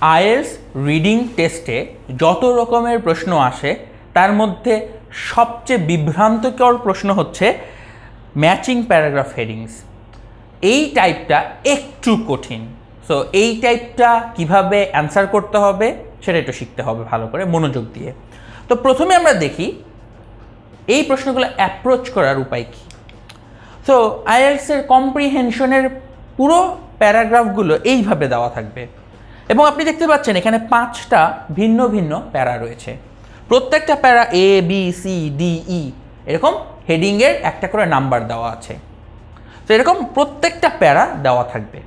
IELTS reading টেস্টে যত রকমের প্রশ্ন আসে, তার মধ্যে সবচেয়ে বিভ্রান্তকর প্রশ্ন হচ্ছে ম্যাচিং প্যারাগ্রাফ হেডিংস। এই টাইপটা একটু কঠিন। সো এই টাইপটা কীভাবে অ্যান্সার করতে হবে, সেটা একটু শিখতে হবে ভালো করে, মনোযোগ দিয়ে। তো প্রথমে আমরা দেখি, এই প্রশ্নগুলো অ্যাপ্রোচ করার উপায় কী? তো আইএলসের কম্প্রিহেনশনের পুরো প্যারাগ্রাফগুলো এইভাবে দেওয়া থাকবে। এবং আপনি দেখতে পাচ্ছেন এখানে পাঁচটা ভিন্ন ভিন্ন প্যারা রয়েছে। প্রত্যেকটা para A B C D E এরকম হেডিংয়ের একটা করে নাম্বার দেওয়া আছে। তো এরকম প্রত্যেকটা প্যারা দেওয়া থাকবে।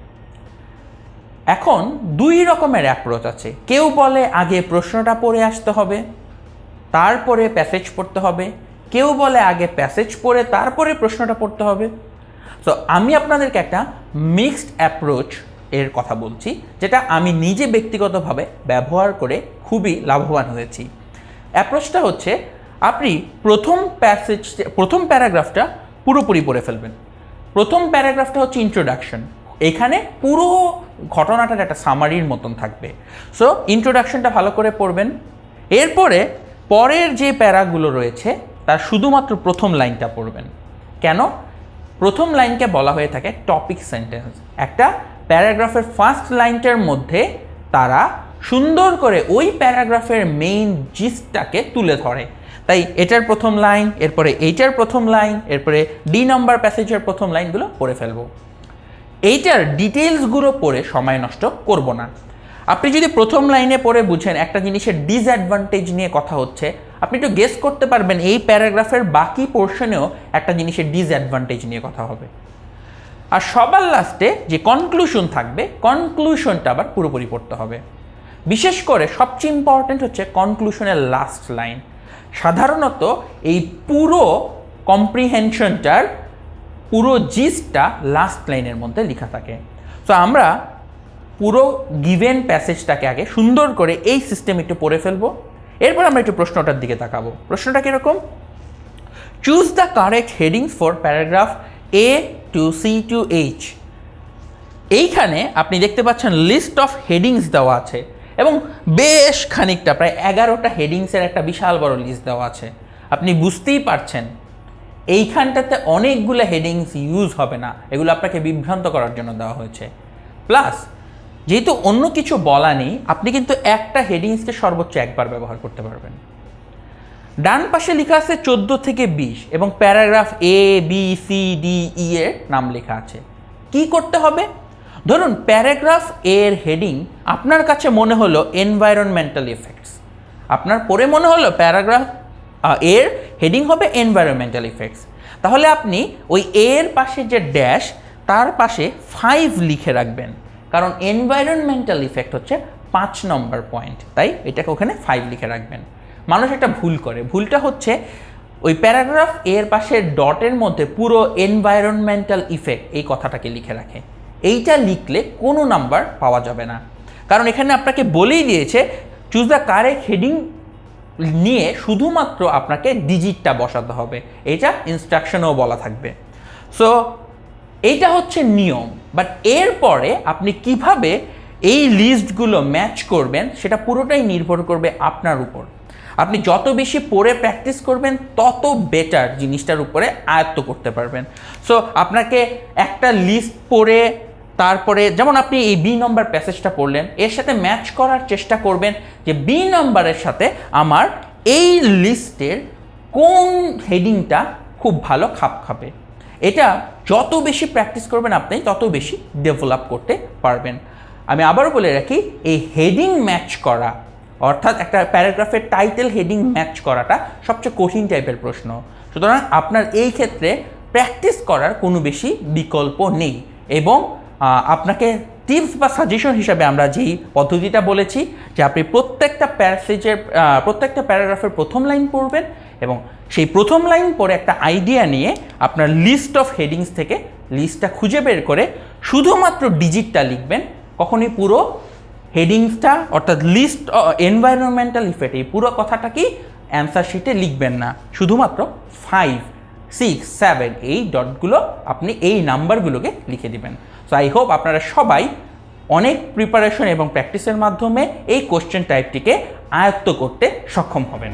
এখন দুই রকমের অ্যাপ্রোচ আছে। কেউ বলে আগে প্রশ্নটা পড়ে আসতে হবে, তারপরে প্যাসেজ পড়তে হবে। কেউ বলে আগে প্যাসেজ পড়ে তারপরে প্রশ্নটা পড়তে হবে। তো আমি আপনাদেরকে একটা মিক্সড অ্যাপ্রোচ এর কথা বলছি, যেটা আমি নিজে ব্যক্তিগতভাবে ব্যবহার করে খুবই লাভবান হয়েছি। অ্যাপ্রোচটা হচ্ছে, আপনি প্রথম প্যাসেজ প্রথম প্যারাগ্রাফটা পুরোপুরি পড়ে ফেলবেন। প্রথম প্যারাগ্রাফটা হচ্ছে ইন্ট্রোডাকশন এখানে পুরো ঘটনাটার একটা সামারির মতন থাকবে। সো ইন্ট্রোডাকশনটা ভালো করে পড়বেন। এরপরে পরের যে প্যারাগুলো রয়েছে, তার শুধুমাত্র প্রথম লাইনটা পড়বেন। কেন? প্রথম লাইনকে বলা হয়ে থাকে টপিক সেন্টেন্স একটা প্যারাগ্রাফের ফার্স্ট লাইনটার মধ্যে তারা সুন্দর করে ওই প্যারাগ্রাফের মেইন জিসটাকে তুলে ধরে। তাই এটার প্রথম লাইন এরপরে এইটার প্রথম লাইন এরপরে ডি নম্বর প্যাসেজের প্রথম লাইনগুলো পড়ে ফেলব। এইটার ডিটেলসগুলো পড়ে সময় নষ্ট করব না। আপনি যদি প্রথম লাইনে পড়ে বুঝেন একটা জিনিসের ডিসঅ্যাডভান্টেজ নিয়ে কথা হচ্ছে, আপনি একটু গেস করতে পারবেন এই প্যারাগ্রাফের বাকি পোর্শনেও একটা জিনিসের ডিসঅ্যাডভান্টেজ নিয়ে কথা হবে। আর সবার লাস্টে যে কনক্লুশন থাকবে কনক্লুশনটা আবার পুরোপুরি পড়তে হবে। বিশেষ করে সবচেয়ে ইম্পর্ট্যান্ট হচ্ছে কনক্লুশনের লাস্ট লাইন সাধারণত এই পুরো কম্প্রিহেনশনটার পুরো জিসটা লাস্ট লাইনের মধ্যে লেখা থাকে। তো আমরা পুরো গিভেন প্যাসেজটাকে আগে সুন্দর করে এই সিস্টেম একটু পড়ে ফেলব। এরপর আমরা একটু প্রশ্নটার দিকে তাকাবো। প্রশ্নটা কীরকম? Choose the correct headings for paragraph A to C to H এইখানে আপনি দেখতে পাচ্ছেন লিস্ট অফ হেডিংস দেওয়া আছে এবং বেশ খানিকটা, প্রায় এগারোটা হেডিংসের একটা বিশাল বড় লিস্ট দেওয়া আছে। আপনি বুঝতেই পারছেন, এইখানটাতে অনেকগুলো হেডিংস ইউজ হবে না। এগুলো আপনাকে বিভ্রান্ত করার জন্য দেওয়া হয়েছে। প্লাস যেহেতু অন্য কিছু বলা নেই, আপনি কিন্তু একটা হেডিংসকে সর্বোচ্চ একবার ব্যবহার করতে পারবেন। ডান পাশে লেখা আছে চোদ্দ থেকে বিশ এবং paragraph A B C D E এর নাম লেখা আছে। কি করতে হবে? ধরুন প্যারাগ্রাফ এর হেডিং আপনার কাছে মনে হলো এনভায়রনমেন্টাল ইফেক্টস আপনার পরে মনে হলো প্যারাগ্রাফ এর হেডিং হবে এনভায়রনমেন্টাল ইফেক্টস তাহলে আপনি ওই এর পাশে যে ড্যাশ তার পাশে ফাইভ লিখে রাখবেন। কারণ এনভায়রনমেন্টাল ইফেক্ট হচ্ছে পাঁচ নম্বর পয়েন্ট তাই এটাকে ওখানে ফাইভ লিখে রাখবেন। মানুষ একটা ভুল করে। ভুলটা হচ্ছে ওই প্যারাগ্রাফ এর পাশে ডটের মধ্যে পুরো এনভায়রনমেন্টাল ইফেক্ট এই কথাটাকে লিখে রাখে। এইটা লিখলে কোনো নাম্বার পাওয়া যাবে না। কারণ এখানে আপনাকে বলেই দিয়েছে চুজ দ্য কারেক্ট হেডিং নিয়ে শুধুমাত্র আপনাকে ডিজিটটা বসাতে হবে। এটা ইনস্ট্রাকশনেও বলা থাকবে। সো এইটা হচ্ছে নিয়ম। বাট এরপরে আপনি কীভাবে এই লিস্টগুলো ম্যাচ করবেন, সেটা পুরোটাই নির্ভর করবে আপনার উপর। আপনি যত বেশি পড়ে প্র্যাকটিস করবেন, তত বেটার জিনিসটার উপরে আয়ত্ত করতে পারবেন। সো আপনাকে একটা লিস্ট পড়ে, তারপরে যেমন আপনি এই বি নম্বর প্যাসেজটা পড়লেন, এর সাথে ম্যাচ করার চেষ্টা করবেন যে বি নম্বরের সাথে আমার এই লিস্টের কোন হেডিংটা খুব ভালো খাপ খাবে। এটা যত বেশি প্র্যাকটিস করবেন আপনি, তত বেশি ডেভেলপ করতে পারবেন। আমি আবারও বলে রাখি, এই হেডিং ম্যাচ করা অর্থাৎ একটা প্যারাগ্রাফের টাইটেল হেডিং ম্যাচ করাটা সবচেয়ে কঠিন টাইপের প্রশ্ন। সুতরাং আপনার এই ক্ষেত্রে প্র্যাকটিস করার কোনো বেশি বিকল্প নেই এবং আপনাকে টিপস বা সাজেশন হিসাবে আমরা যেই পদ্ধতিটা বলেছি যে আপনি প্রত্যেকটা প্যাসেজের প্রত্যেকটা প্যারাগ্রাফের প্রথম লাইন পড়বেন এবং সেই প্রথম লাইন পরে একটা আইডিয়া নিয়ে আপনার লিস্ট অফ হেডিংস থেকে লিস্টটা খুঁজে বের করে শুধুমাত্র ডিজিটটা লিখবেন, কখনই পুরো হেডিংসটা অর্থাৎ লিস্ট এনভায়রনমেন্টাল ইফেক্ট এই পুরো কথাটা কি অ্যান্সার শিটে লিখবেন না। শুধুমাত্র ফাইভ সিক্স সেভেন এই ডটগুলো আপনি এই নাম্বারগুলোকে লিখে দেবেন। সো আই হোপ আপনারা সবাই অনেক প্রিপারেশন এবং প্র্যাকটিসের মাধ্যমে এই কোশ্চেন টাইপটিকে আয়ত্ত করতে সক্ষম হবেন।